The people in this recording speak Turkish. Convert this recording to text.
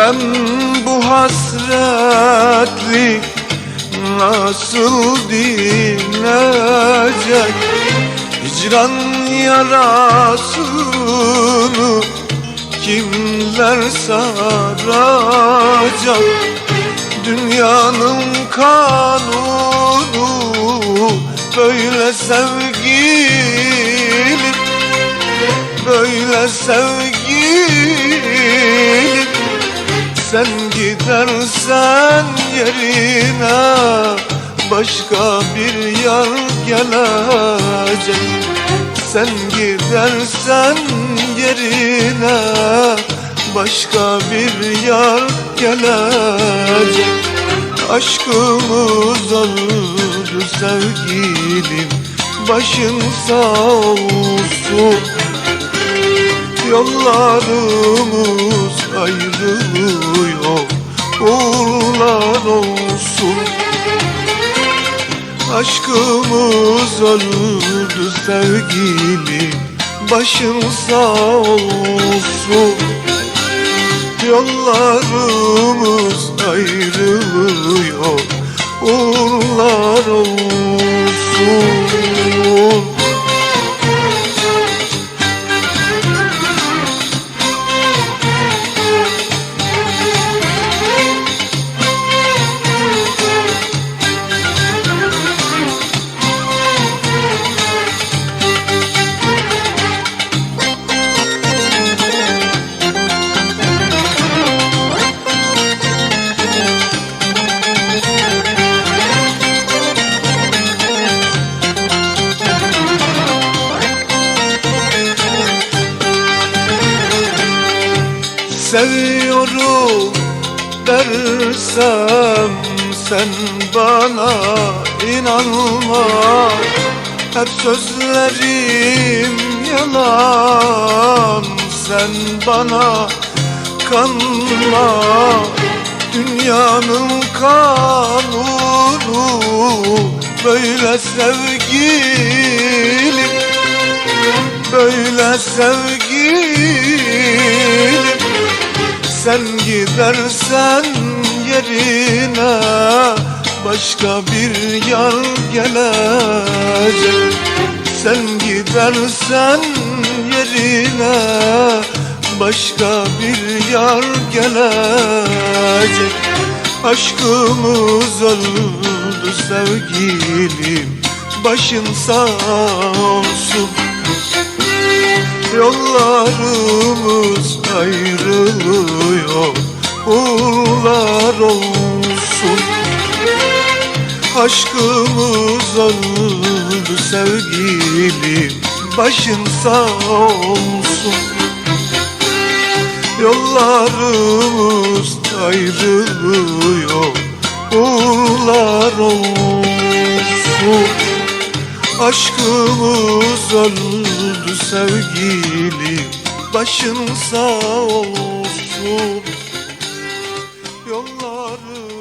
Bilmem bu hasretlik nasıl dinecek Hicran yarasını kimler saracak? Dünyanın kanunu böyle sevgilim Böyle sevgilim Sen gidersen yerine Başka bir yar gelecek. Sen gidersen yerine Başka bir yar gelecek. Aşkımız öldü sevgilim Başın sağ olsun. Yollarımız ayrılıyor Uğurlar olsun. Aşkımız öldü sevgilim Başın sağ olsun. Yollarımız ayrılıyor Uğurlar olsun Seviyorum dersem sen bana inanma. Hep sözlerim yalan sen bana kanma. Dünyanın kanunu böyle sevgilim Böyle sevgilim sen gidersen yerine başka bir yar gelecek. Sen gidersen yerine başka bir yar gelecek. Aşkımız öldü sevgilim başın sağ olsun. Yollarımız ayrılıyor Uğurlar olsun. Aşkımız öldü sevgilim Başın sağ olsun. Yollarımız ayrılıyor Uğurlar olsun. Aşkımız öldü sevgilim Başın sağ olsun Yolları